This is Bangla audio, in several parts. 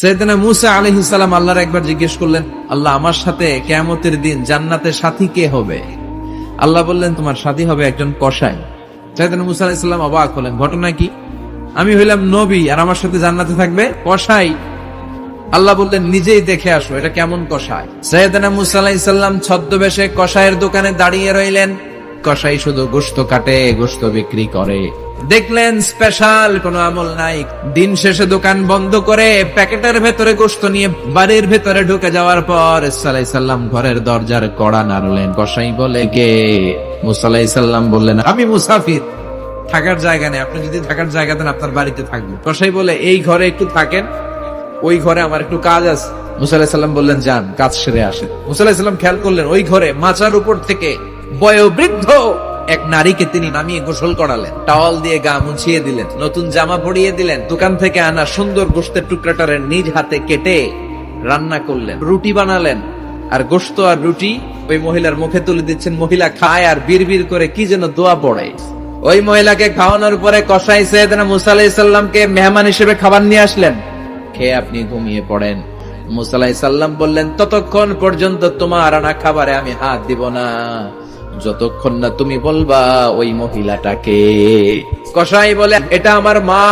সৈয়দনা মুসা আলহিসাল্লাম আল্লাহর একবার জিজ্ঞেস করলেন, আল্লাহ, আমার সাথে কেয়ামতের দিন জান্নাতের সাথী কে হবে? আল্লাহ বললেন, তোমার সাথী হবে একজন কসাই। সৈয়দনা মুসা আলাইসাল্লাম অবাক হলেন, ঘটনা কি? আমি হইলাম নবী আর আমার সাথে জান্নাতে থাকবে কসাই। আল্লাহ বললেন, নিজেই দেখে আসো, এটা কেমন কষায় সৈয়দনা মুসা আলাইসাল্লাম ছদ্মবেশে কষায়ের দোকানে দাঁড়িয়ে রইলেন। কষাই শুধু গোস্ত কাটে গোস্ত বিক্রি করে। দেখলেন স্পেশাল কোনো আমল নাই। দিন শেষে দোকান বন্ধ করে প্যাকেটের ভেতরে গোস্ত নিয়ে বাড়ির ভেতরে ঢুকে যাওয়ার পর সাল্লাহ সাল্লাম ঘরের দরজার কড়া নাড়লেন। কষাই বলে, কে? মুসাল্লাহ সাল্লাম বললেন, আমি মুসাফির। থাকার জায়গা নেই। আপনি যদি থাকার জায়গা দেন, আপনার বাড়িতে থাকবেন কষাই বলে, এই ঘরে একটু থাকেন। ওই ঘরে আমার একটু কাজ আছে। মুসাল্লাহ সাল্লাম বললেন, যান, কাজ সেরে আসেন। মুসাল্লাহ সাল্লাম খেয়াল করলেন, ওই ঘরে মাচার উপর থেকে বয়োবৃদ্ধ এক নারীকে তিনি নামিয়ে গোসল করালেন। টাওয়াল দিয়ে গা মুছিয়ে দিলেন, নতুন জামা পরিয়ে দিলেন, দোকান থেকে আনা সুন্দর গোস্তের টুকরাটারে নিজ হাতে কেটে রান্না করলেন, রুটি বানালেন, আর গোস্ত আর রুটি ওই মহিলার মুখে তুলে দিচ্ছেন, মহিলা খায় আর বীর করে কি যেন দোয়া পড়ে। ওই মহিলাকে খাওয়ানোর পরে কসাই সৈয়দনা মুসা আলাইহিস সাল্লামকে মেহমান হিসেবে খাবার নিয়ে আসলেন। খেয়ে আপনি ঘুমিয়ে পড়েন। মুসালাই সাল্লাম বললেন, ততক্ষণ পর্যন্ত তোমার আনা খাবারে আমি হাত দিব না। যতক্ষণ না তুমি বলবা ওই মহিলাটাকে। কসাই বলে, এটা আমার মা,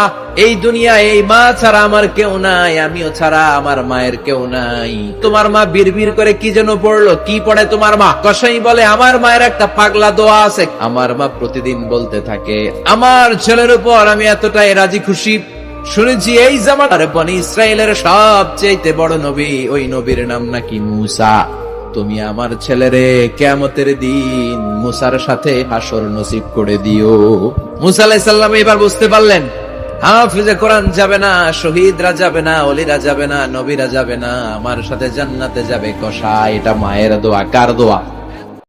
এই দুনিয়া এই মা ছাড়া আমার কেউ নাই, আমিও ছাড়া আমার মায়ের কেউ নাই। তোমার মা বীর করে কি যেন পড়ল, কি পড়ে তোমার মা? কসাই বলে, আমার মায়ের একটা পাগলা দোয়া আছে। আমার মা প্রতিদিন বলতে থাকে, আমার ছেলের উপর আমি এতটাই রাজি খুশি। শুনেছি এই জামানার বনি ইসরায়েলের সবচেয়ে বড় নবী, ওই নবীর নাম নাকি মুসা। তুমি আমার ছেলেরে কেমতের দিন মুসার সাথে হাসর নসিব করে দিও। মুসা আলাইসাল্লাম এবার বুঝতে পারলেন, হাফিজে কোরআন যাবে না, শহীদরা যাবে না অলিরা যাবে না, নবীরা যাবে না, আমার সাথে জান্নাতে যাবে কষা, এটা মায়ের দোয়া, কার দোয়া?